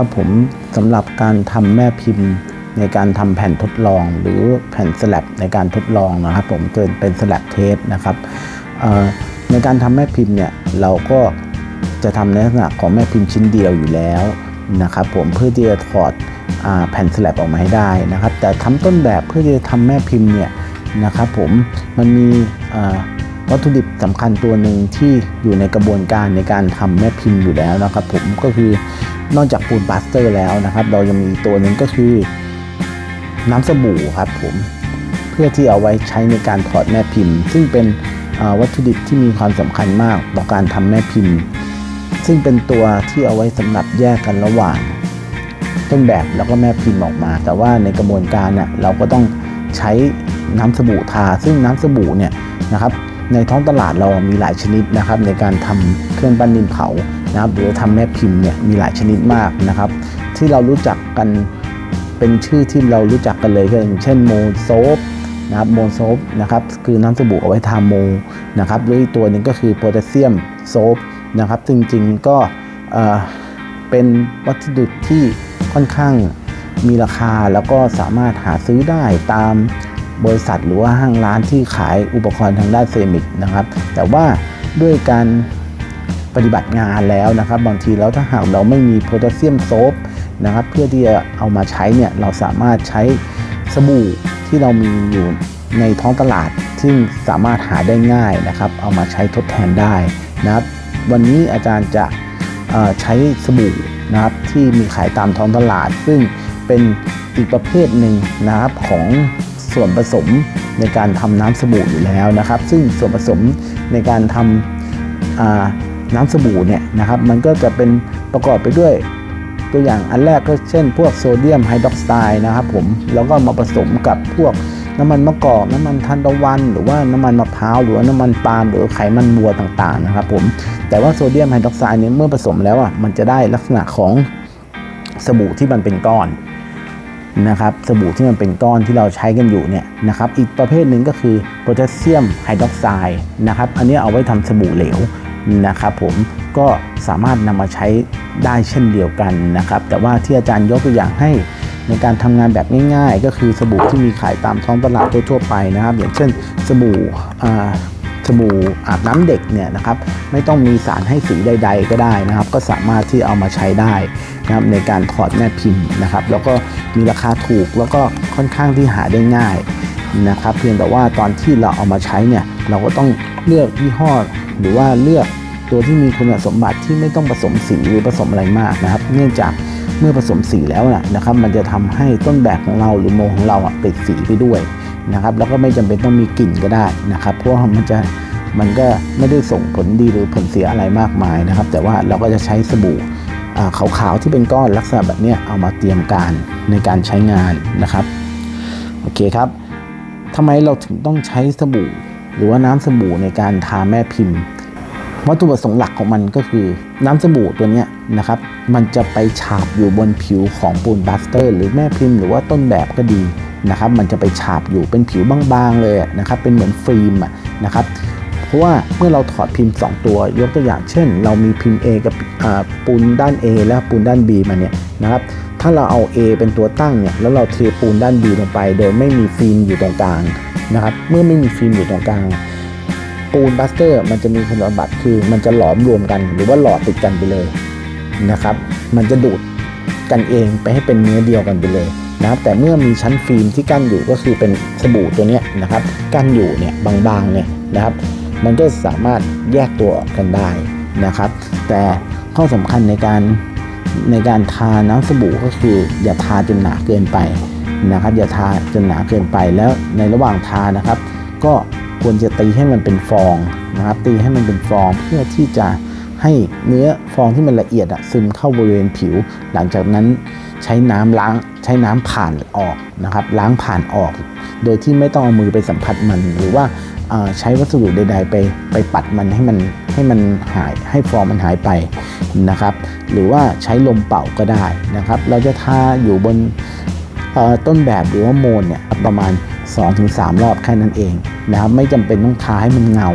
ครับผมสำหรับการทำแม่พิมพ์ในการทำแผ่นทดลอง หรือแผ่นสลับในการทดลองนะครับ ผมเกินเป็นสลับเทปนะครับในการทำแม่พิมพ์เนี่ยเราก็จะทำในลักษณะของแม่พิมพ์ชิ้นเดียวอยู่แล้วนะครับ ผมเพื่อที่จะถอดอแผ่นสลับออกมาให้ได้นะครับ แต่ทำต้นแบบเพื่อที่จะทำแม่พิมพ์เนี่ยนะครับผมมันมีวัตถุดิบสำคัญตัวหนึ่งที่อยู่ในกระบวนการในการทำแม่พิมพ์อยู่แล้วนะครับ ผมก็คือ นอกจากปูนปาสเตอร์แล้วนะครับ เรายังมีตัวหนึ่งก็คือน้ำสบู่ครับผมเพื่อที่เอาไว้ใช้ในการถอดแม่พิมพ์ ซึ่งเป็นวัตถุดิบที่มีความสำคัญมากต่อการทำแม่พิมพ์ ซึ่งเป็นตัวที่เอาไว้สำหรับแยกกันระหว่าง ต้นแบบแล้วก็แม่พิมพ์ออกมา แต่ว่าในกระบวนการเนี่ยเราก็ต้องใช้น้ำสบู่ทา ซึ่งน้ำสบู่เนี่ยนะครับในท้องตลาดเรามีหลายชนิดนะครับ ในการทำเครื่องปั้นดินเผา นะครับหรือทำแม่พิมพ์เนี่ยมีหลายชนิดมากนะครับ ที่เรารู้จักกันเป็นชื่อที่เรารู้จักกันเลยก็อย่างเช่นโมโซฟนะครับโมโซฟนะครับคือน้ำสบู่เอาไว้ทาโมนะครับหรืออีกตัวหนึ่งก็คือโพแทสเซียมโซฟนะครับจริงๆก็เออเป็นวัตถุที่ค่อนข้างมีราคาแล้วก็สามารถหาซื้อได้ตามบริษัทหรือว่าห้างร้านที่ขายอุปกรณ์ทางด้านเซรามิกนะครับ แต่ว่าด้วยการ ปฏิบัติงานแล้วนะครับ บางทีแล้วถ้าหากเราไม่มีโพแทสเซียมโซฟนะครับ เพื่อที่จะเอามาใช้เนี่ยเราสามารถใช้สบู่ที่เรามีอยู่ในท้องตลาด ซึ่งสามารถหาได้ง่ายนะครับ เอามาใช้ทดแทนได้นะครับ วันนี้อาจารย์จะใช้สบู่นะครับที่มีขายตามท้องตลาด ซึ่งเป็นอีกประเภทหนึ่งนะครับของส่วนผสมในการทำน้ำสบู่อยู่แล้วนะครับ ซึ่งส่วนผสมในการทำ น้ำสบู่เนี่ยนะครับมันก็จะเป็นประกอบไปด้วย ตัวอย่างอันแรกก็เช่น พวกโซเดียมไฮดรอกไซด์นะครับผมแล้วก็มาผสมกับพวกน้ำมันมะกอกน้ำมันทานตะวัน หรือว่าน้ำมันมะพร้าวหรือว่าน้ำมันปาล์มหรือไขมันบัวต่างๆนะครับผมแต่ว่าโซเดียมไฮดรอกไซด์เนี่ยเมื่อผสมแล้วอะมันจะได้ลักษณะของสบู่ที่มันเป็นก้อนนะครับสบู่ที่มันเป็นก้อนที่เราใช้กันอยู่เนี่ยนะครับอีกประเภทหนึ่งก็คือโพแทสเซียมไฮดรอกไซด์นะครับอันนี้เอาไว้ทำสบู่เหลว นะครับผมก็สามารถนำมาใช้ได้เช่นเดียวกันนะครับ แต่ว่าที่อาจารย์ยกตัวอย่างให้ในการทำงานแบบง่ายๆ ก็คือสบู่ที่มีขายตามท้องตลาดทั่วๆไปนะครับ อย่างเช่นสบู่สบู่อาบน้ำเด็กเนี่ยนะครับไม่ต้องมีสารให้สีใด ๆ ก็ได้นะครับ ก็สามารถที่เอามาใช้ได้นะครับในการถอดแม่พิมพ์นะครับ แล้วก็มีราคาถูกแล้วก็ค่อนข้างที่หาได้ง่ายนะครับ เพียงแต่ว่าตอนที่เราเอามาใช้เนี่ยเราก็ต้องเลือกยี่ห้อหรือว่าเลือก ตัวที่มีคุณสมบัติที่ไม่ต้องผสมสีหรือผสมอะไรมากนะครับ เนื่องจากเมื่อผสมสีแล้วนะนะครับ มันจะทำให้ต้นแบบของเราหรือโมของเราติดสีไปด้วยนะครับ แล้วก็ไม่จำเป็นต้องมีกลิ่นก็ได้นะครับ เพราะว่ามันจะมันก็ไม่ได้ส่งผลดีหรือผลเสียอะไรมากมายนะครับ แต่ว่าเราก็จะใช้สบู่ขาวๆที่เป็นก้อนลักษณะแบบนี้เอามาเตรียมการในการใช้งานนะครับโอเคครับทำไมเราถึงต้องใช้สบู่ หรือว่าน้ำสบู่ในการทาแม่พิมพ์ วัตถุประสงค์หลักของมันก็คือ น้ำสบู่ตัวนี้นะครับ มันจะไปฉาบอยู่บนผิวของปูนบัสเตอร์ หรือแม่พิมพ์หรือว่าต้นแบบก็ดีนะครับ มันจะไปฉาบอยู่เป็นผิวบางๆเลยนะครับ เป็นเหมือนฟิล์มนะครับ เพราะว่าเมื่อเราถอดพิมพ์ 2 ตัวยกตัวอย่างเช่น เรามีพิมพ์ A กับปูนด้าน A และปูนด้าน B มาเนี่ยนะครับถ้าเราเอา A เป็นตัวตั้งเนี่ยแล้วเราเทปูนด้าน B ลงไป โดยไม่มีฟิล์มอยู่ตรงกลางนะครับ เมื่อไม่มีฟิล์มอยู่ตรงกลาง ปูนบัสเตอร์ มันจะมีคุณสมบัติคือมันจะหลอมรวมกัน หรือว่าหล่อติดกันไปเลยนะครับ มันจะดูดกันเองไปให้เป็นเนื้อเดียวกันไปเลยนะครับแต่เมื่อมีชั้นฟิล์มที่กั้นอยู่ก็คือเป็นสบู่ตัวนี้นะครับ กั้นอยู่เนี่ยบางๆเนี่ยนะครับ มันก็สามารถแยกตัวออกกันได้นะครับ แต่ข้อสำคัญในการในการทาน้ำสบู่ก็คือ อย่าทาจนหนาเกินไปนะครับ อย่าทาจนหนาเกินไปแล้วในระหว่างทานะครับ ก็ ควรจะตีให้มันเป็นฟองนะครับตีให้มันเป็นฟองเพื่อที่จะให้เนื้อฟองที่มันละเอียดอะซึมเข้าบริเวณผิว หลังจากนั้นใช้น้ำล้างใช้น้ำผ่านออกนะครับ ล้างผ่านออก โดยที่ไม่ต้องเอามือไปสัมผัสมัน หรือว่าใช้วัสดุใด ๆ ไปไปปัดมันให้มันให้มันหายให้ฟองมันหายไปนะครับ หรือว่าใช้ลมเป่าก็ได้นะครับ เราจะทาอยู่บนต้นแบบหรือว่าโมนเนี่ยประมาณ 2-3 รอบแค่นั้นเองนะครับไม่จำเป็นต้องทาให้มันเงา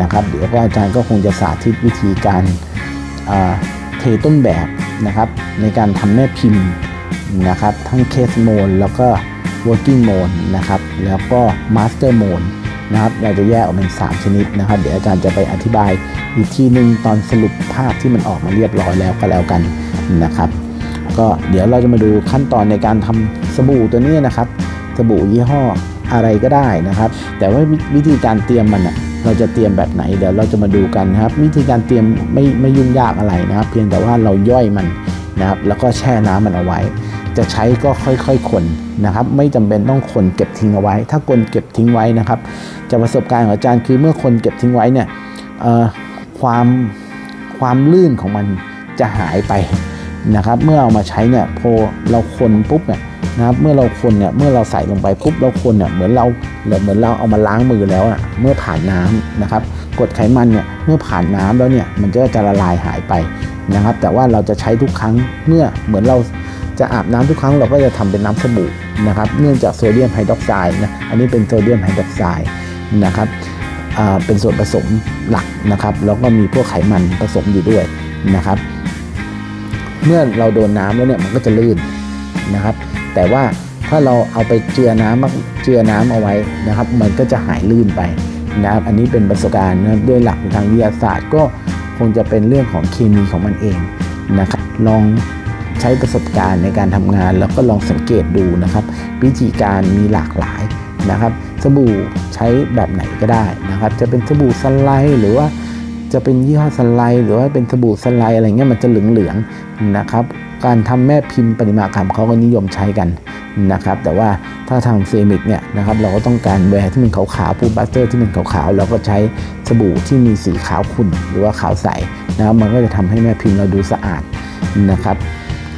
นะครับเดี๋ยวก็อาจารย์ก็คงจะสาธิตวิธีการเทต้นแบบนะครับ ในการทำแม่พิมพ์นะครับทั้งเคสโมดแล้วก็ working mode นะครับแล้วก็ master mode นะครับเราจะแยกออกเป็น 3 ชนิดนะครับ เดี๋ยวอาจารย์จะไปอธิบายอีกทีหนึ่งตอนสรุปภาพที่มันออกมาเรียบร้อยแล้วก็แล้วกันนะครับ ก็เดี๋ยวเราจะมาดูขั้นตอนในการทำสบู่ตัวนี้นะครับ สบู่ยี่ห้ออะไรก็ได้นะครับ แต่ว่าวิธีการเตรียมมันอะเราจะเตรียมแบบไหนเดี๋ยวเราจะมาดูกันนะครับ วิธีการเตรียมไม่ไม่ยุ่งยากอะไรนะครับ เพียงแต่ว่าเราย่อยมันนะครับ แล้วก็แช่น้ำมันเอาไว้ จะใช้ก็ค่อยๆคนนะครับ ไม่จำเป็นต้องคนเก็บทิ้งเอาไว้ ถ้าคนเก็บทิ้งไว้นะครับจากประสบการณ์ของอาจารย์คือเมื่อคนเก็บทิ้งไว้เนี่ยความความลื่นของมันจะหายไปนะครับ เมื่อเอามาใช้เนี่ยพอเราคนปุ๊บเนี่ย นะครับเมื่อเราคนเนี่ยเมื่อเราใส่ลงไปปุ๊บเราคนเนี่ยเหมือนเราเหมือนเราเอามาล้างมือแล้วอะเมื่อผ่านน้ำนะครับกรดไขมันเนี่ยเมื่อผ่านน้ำแล้วเนี่ยมันก็จะละลายหายไปนะครับ แต่ว่าเราจะใช้ทุกครั้งเมื่อเหมือนเราจะอาบน้ำทุกครั้งเราก็จะทำเป็นน้ำสบู่นะครับ เนื่องจากโซเดียมไฮดรอกไซด์นะอันนี้เป็นโซเดียมไฮดรอกไซด์นะครับเป็นส่วนผสมหลักนะครับแล้วก็มีพวกไขมันผสมอยู่ด้วยนะครับ เมื่อเราโดนน้ำแล้วเนี่ยมันก็จะลื่นนะครับ แต่ว่าถ้าเราเอาไปเจือน้ำมากเจือน้ำเอาไว้นะครับ มันก็จะหายลื่นไปนะครับอันนี้เป็นประสบการณ์นะด้วยหลักทางวิทยาศาสตร์ก็คงจะเป็นเรื่องของเคมีของมันเองนะครับลองใช้ประสบการณ์ในการทำงาน แล้วก็ลองสังเกตดูนะครับ วิธีการมีหลากหลายนะครับ สบู่ใช้แบบไหนก็ได้นะครับ จะเป็นสบู่สไลด์หรือว่าจะเป็นยี่ห้อสไลด์หรือว่าเป็นสบู่สไลด์อะไรเงี้ยมันจะเหลืองๆนะครับ การทำแม่พิมพ์ปริมาคำเขาก็นิยมใช้กันนะครับ แต่ว่าถ้าทางเซมิกเนี่ยนะครับเราก็ต้องการแวร์ที่มันขาวๆปูบัสเตอร์ที่มันขาวๆเราก็ใช้สบู่ที่มีสีขาวขุ่นหรือว่าขาวใสนะครับมันก็จะทำให้แม่พิมพ์เราดูสะอาดนะครับ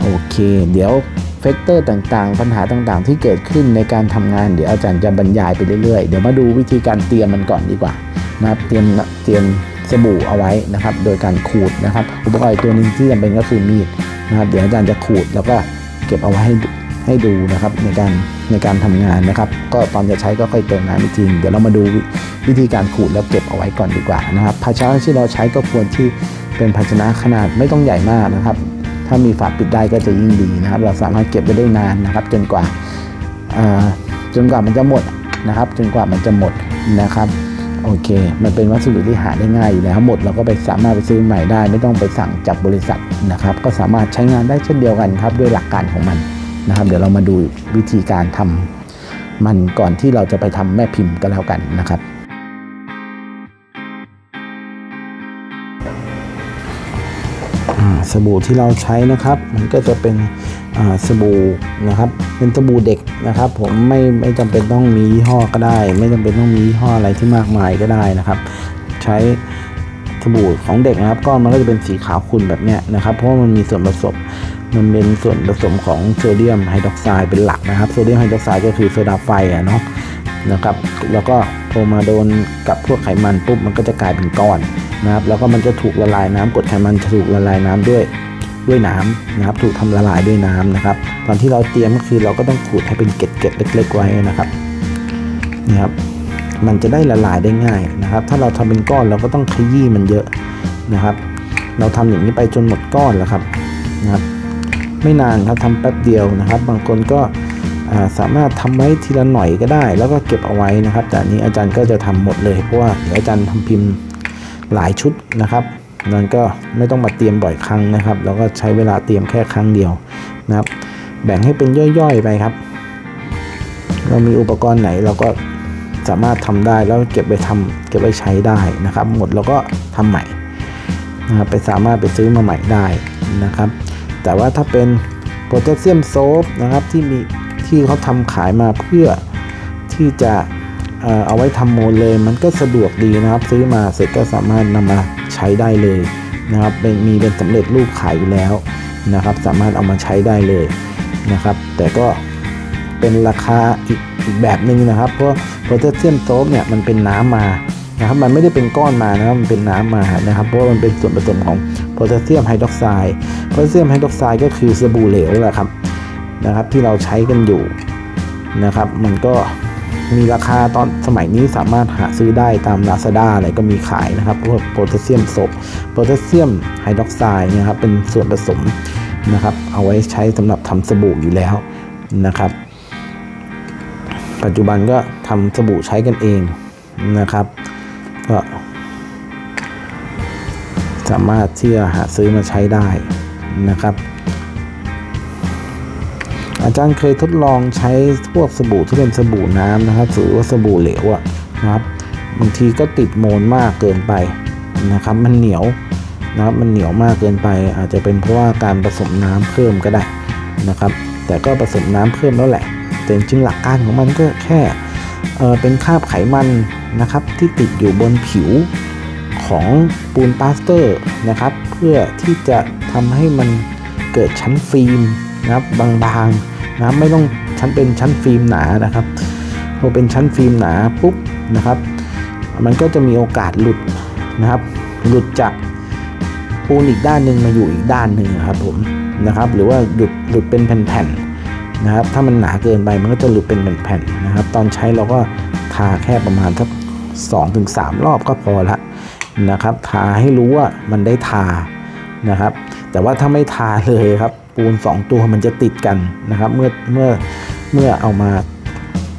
โอเค เดี๋ยวเฟกเตอร์ต่างๆ ปัญหาต่างๆ ที่เกิดขึ้นในการทำงานเดี๋ยวอาจารย์จะบรรยายไปเรื่อยๆ เดี๋ยวมาดูวิธีการเตรียมมันก่อนดีกว่านะครับเตรียมเตรียมสบู่เอาไว้นะครับ โดยการขูดนะครับ อุปกรณ์ตัวหนึงที่จำเป็นก็คือมีด นะครับเดี๋ยวอาจารย์จะขูดแล้วก็เก็บเอาไว้ให้ให้ดูนะครับในการในการทำงานนะครับ ก็ตอนจะใช้ก็ค่อยเติมน้ำอีกทีเดี๋ยวเรามาดูวิธีการขูดแล้วเก็บเอาไว้ก่อนดีกว่านะครับภาชนะที่เราใช้ก็ควรที่เป็นภาชนะขนาดไม่ต้องใหญ่มากนะครับ ถ้ามีฝาปิดได้ก็จะยิ่งดีนะครับ เราสามารถเก็บไว้ได้นานนะครับ จนกว่าจนกว่ามันจะหมดนะครับ จนกว่ามันจะหมดนะครับ โอเค มันเป็นวัสดุที่หาได้ง่ายอยู่แล้วหมดเราก็ไปสามารถไปซื้อใหม่ได้ ไม่ต้องไปสั่งจากบริษัทนะครับ ก็สามารถใช้งานได้เช่นเดียวกันครับ ด้วยหลักการของมันนะครับ เดี๋ยวเรามาดูวิธีการทำมันก่อนที่เราจะไปทำแม่พิมพ์ก็แล้วกันนะครับอ่าสบู่ที่เราใช้นะครับ มันก็จะเป็น สบู่นะครับ เป็นสบู่เด็กนะครับ ผมไม่ไม่จำเป็นต้องมียี่ห้อก็ได้ ไม่จำเป็นต้องมียี่ห้ออะไรที่มากมายก็ได้นะครับ ใช้สบู่ของเด็กนะครับก้อนมันก็จะเป็นสีขาวขุ่นแบบเนี้ยนะครับ เพราะมันมีส่วนผสมมันเป็นส่วนผสมของโซเดียมไฮดรอกไซด์เป็นหลักนะครับโซเดียมไฮดรอกไซด์ก็คือโซดาไฟอะเนาะนะครับ แล้วก็พอมาโดนกับพวกไขมันปุ๊บมันก็จะกลายเป็นก้อนนะครับ แล้วก็มันจะถูกละลายน้ำกดไขมันจะถูกละลายน้ำด้วย ด้วยน้ำนะครับ ถูกทำละลายด้วยน้ำนะครับ ตอนที่เราเตรียมก็คือเราก็ต้องขูดให้เป็นเกล็ดๆเล็ก ๆ ไว้นะครับนี่ครับ มันจะได้ละลายได้ง่ายนะครับ ถ้าเราทำเป็นก้อนเราก็ต้องขยี้มันเยอะนะครับ เราทำอย่างนี้ไปจนหมดก้อนแล้วครับนะครับ ไม่นานครับทำแป๊บเดียวนะครับ บางคนก็าสามารถทำไว้ทีละหน่อยก็ได้ แล้วก็เก็บเอาไว้นะครับแต่นนี้อาจารย์ก็จะทำหมดเลยเพราะว่าเดี๋ยวอาจารย์ทำพิมพ์หลายชุดนะครับ นั่นก็ไม่ต้องมาเตรียมบ่อยครั้งนะครับเราก็ใช้เวลาเตรียมแค่ครั้งเดียวนะครับ แบ่งให้เป็นย่อยๆไปครับ เรามีอุปกรณ์ไหนเราก็สามารถทำได้แล้วเก็บไปทำเก็บไปใช้ได้นะครับ หมดเราก็ทำใหม่นะครับไปสามารถไปซื้อมาใหม่ได้นะครับ แต่ว่าถ้าเป็นโพแทสเซียมโซฟนะครับที่มีที่เขาทำขายมาเพื่อที่จะเอาไว้ทำโมเลกุลมันก็สะดวกดีนะครับ ซื้อมาเสร็จก็สามารถนำมา ใช้ได้เลยนะครับเป็นมีเป็นสำเร็จรูปขายอยู่แล้วนะครับ สามารถเอามาใช้ได้เลยนะครับ แต่ก็เป็นราคาอีกอีกแบบหนึ่งนะครับ เพราะโพแทสเซียมโซฟเนี่ยมันเป็นน้ำมานะครับมันไม่ได้เป็นก้อนมานะครับมันเป็นน้ำมานะครับเพราะมันเป็นส่วนผสมของโพแทสเซียมไฮดรอกไซด์โพแทสเซียมไฮดรอกไซด์ก็คือสบู่เหลวแหละครับนะครับ ที่เราใช้กันอยู่นะครับ มันก็ มีราคาตอนสมัยนี้สามารถหาซื้อได้ตาม Lazada อะไรก็มีขายนะครับพวกโพแทสเซียมโซโพแทสเซียมไฮดรอกไซด์นี่ยครับเป็นส่วนผสมนะครับ เอาไว้ใช้สำหรับทำสบู่อยู่แล้วนะครับ ปัจจุบันก็ทำสบู่ใช้กันเองนะครับก็สามารถที่จะหาซื้อมาใช้ได้นะครับ อาจารย์เคยทดลองใช้พวกสบู่ที่เป็นสบู่น้ำนะครับหรือว่าสบู่เหลวอะนะครับบางทีก็ติดโมนมากเกินไปนะครับ มันเหนียวนะครับมันเหนียวมากเกินไป อาจจะเป็นเพราะว่าการผสมน้ำเพิ่มก็ได้นะครับ แต่ก็ผสมน้ำเพิ่มแล้วแหละ แต่จริงหลักการของมันก็แค่เอ่อเป็นคราบไขมันนะครับ ที่ติดอยู่บนผิวของปูนปาสเตอร์นะครับ เพื่อที่จะทำให้มันเกิดชั้นฟิล์มนะครับบางๆ นะไม่ต้องชั้นเป็นชั้นฟิล์มหนานะครับพอเป็นชั้นฟิล์มหนาปุ๊บนะครับ มันก็จะมีโอกาสหลุดนะครับ หลุดจากปูนอีกด้านหนึ่งมาอยู่อีกด้านหนึ่งครับผมนะครับ หรือว่าหลุดหลุดเป็นแผ่นๆนะครับ ถ้ามันหนาเกินไปมันก็จะหลุดเป็นแผ่นๆนะครับ ตอนใช้เราก็ทาแค่ประมาณสักสองถึงสามรอบก็พอละนะครับ ทาให้รู้ว่ามันได้ทานะครับ แต่ว่าถ้าไม่ทาเลยครับ ปูน 2 ตัวมันจะติดกันนะครับ เมื่อเมื่อเมื่อเอามา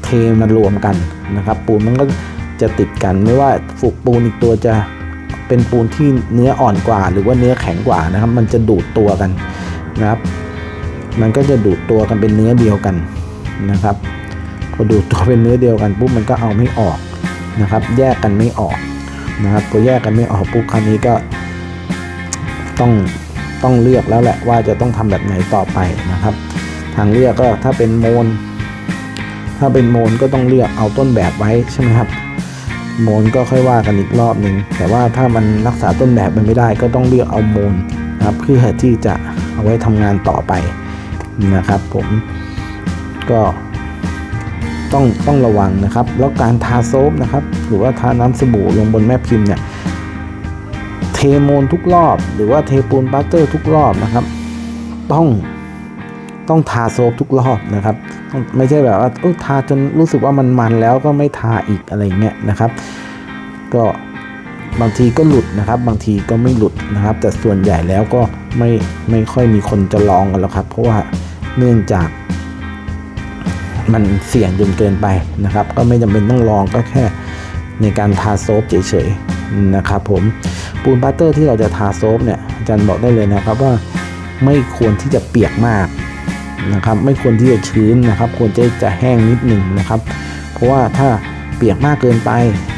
เทมารวมกันนะครับ ปูนมันก็จะติดกันไม่ว่าฝูกปูนอีกตัวจะเป็นปูนที่เนื้ออ่อนกว่า หรือว่าเนื้อแข็งกว่านะครับ มันจะดูดตัวกันนะครับ มันก็จะดูดตัวกันเป็นเนื้อเดียวกันนะครับพอดูดตัวเป็นเนื้อเดียวกันปุ๊บมันก็เอาไม่ออกนะครับ แยกกันไม่ออกนะครับพอแยกกันไม่ออกปุ๊บคราวนี้ก็ต้อง ต้องเลือกแล้วแหละว่าจะต้องทำแบบไหนต่อไปนะครับ ทางเลือกก็ถ้าเป็นโมน ถ้าเป็นโมนก็ต้องเลือกเอาต้นแบบไว้ใช่ไหมครับโมนก็ค่อยว่ากันอีกรอบหนึ่งแต่ว่าถ้ามันรักษาต้นแบบมันไม่ได้ ก็ต้องเลือกเอาโมนนะครับเพื่อที่จะเอาไว้ทำงานต่อไปนะครับ ผมก็ต้องต้องระวังนะครับ แล้วการทาโซฟนะครับ หรือว่าทาน้ำสบู่ลงบนแม่พิมพ์เนี่ย เทโมนทุกรอบ หรือว่าเทปูนบัตเตอร์ทุกรอบนะครับ ต้องต้องทาโซฟทุกรอบนะครับ ไม่ใช่แบบว่าเออทาจนรู้สึกว่ามันมันแล้วก็ไม่ทาอีกอะไรเงี้ยนะครับ ก็บางทีก็หลุดนะครับ บางทีก็ไม่หลุดนะครับ แต่ส่วนใหญ่แล้วก็ไม่ไม่ค่อยมีคนจะลองกันแล้วครับ เพราะว่าเนื่องจากมันเสี่ยงจนเกินไปนะครับ ก็ไม่จำเป็นต้องลองก็แค่ในการทาโซฟเฉยๆนะครับผม ปูนบัตเตอร์ที่เราจะทาโซฟเนี่ยอาจารย์บอกได้เลยนะครับว่าไม่ควรที่จะเปียกมากนะครับ ไม่ควรที่จะชื้นนะครับ ควรจะจะแห้งนิดหนึ่งนะครับ เพราะว่าถ้าเปียกมากเกินไป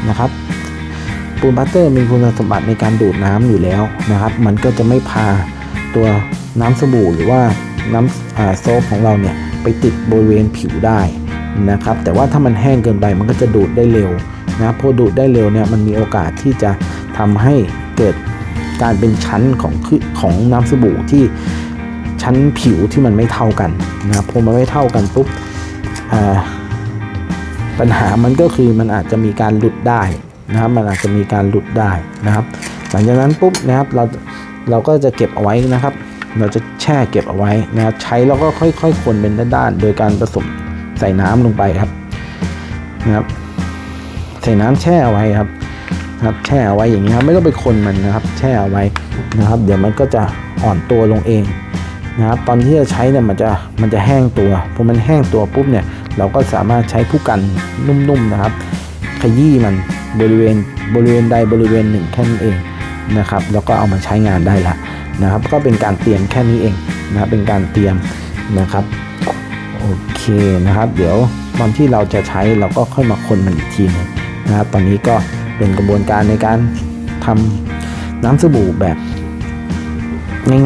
นะครับปูนบัตเตอร์มีคุณสมบัติในการดูดน้ำอยู่แล้วนะครับ มันก็จะไม่พาตัวน้ำสบู่หรือว่าน้ำโซฟของเราเนี่ยไปติดบริเวณผิวได้นะครับ แต่ว่าถ้ามันแห้งเกินไปมันก็จะดูดได้เร็วนะครับพอดูดได้เร็วเนี่ยมันมีโอกาสที่จะทำให้ เกิดการเป็นชั้นของของน้ำสบู่ที่ชั้นผิวที่มันไม่เท่ากันนะครับพอมันไม่เท่ากันปุ๊บปัญหามันก็คือมันอาจจะมีการหลุดได้นะครับมันอาจจะมีการหลุดได้นะครับ หลังจากนั้นปุ๊บนะครับเราเราก็จะเก็บเอาไว้นะครับ เราจะแช่เก็บเอาไว้นะครับใช้แล้วก็ค่อยๆคนเป็นด้านๆโดยการผสมใส่น้ำลงไปครับนะครับ ใส่น้ำแช่เอาไว้ครับ ครับแช่เอาไว้อย่างนี้ครับไม่ต้องไปคนมันนะครับ แช่เอาไว้นะครับ เดี๋ยวมันก็จะอ่อนตัวลงเองนะครับตอนที่จะใช้เนี่ยมันจะมันจะแห้งตัวพอมันแห้งตัวปุ๊บเนี่ยเราก็สามารถใช้ผู้กันนุ่มๆนะครับ ขยี้มันบริเวณบริเวณใดบริเวณหนึ่งแค่นั้นเองนะครับแล้วก็เอามาใช้งานได้ละนะครับ ก็เป็นการเตรียมแค่นี้เองนะครับเป็นการเตรียมนะครับโอเคนะครับ เดี๋ยวตอนที่เราจะใช้เราก็ค่อยมาคนมันอีกทีหนึงนะครับ ตอนนี้ก็ เป็นกระบวนการในการทำน้ำสบู่แบบ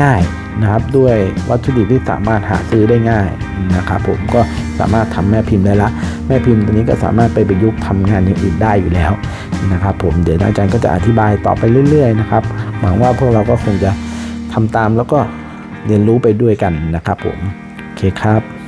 ง่ายๆนะครับ ด้วยวัตถุดิบที่สามารถหาซื้อได้ง่ายนะครับผมก็สามารถทำแม่พิมพ์ได้ละ แม่พิมพ์ตัวนี้ก็สามารถไปประยุกต์ทำงานอย่างอื่นได้อยู่แล้วนะครับผมเดี๋ยวอาจารย์ก็จะอธิบายต่อไปเรื่อย ๆ นะครับหวังว่าพวกเราก็คงจะทำตามแล้วก็เรียนรู้ไปด้วยกันนะครับผมโอเคครับ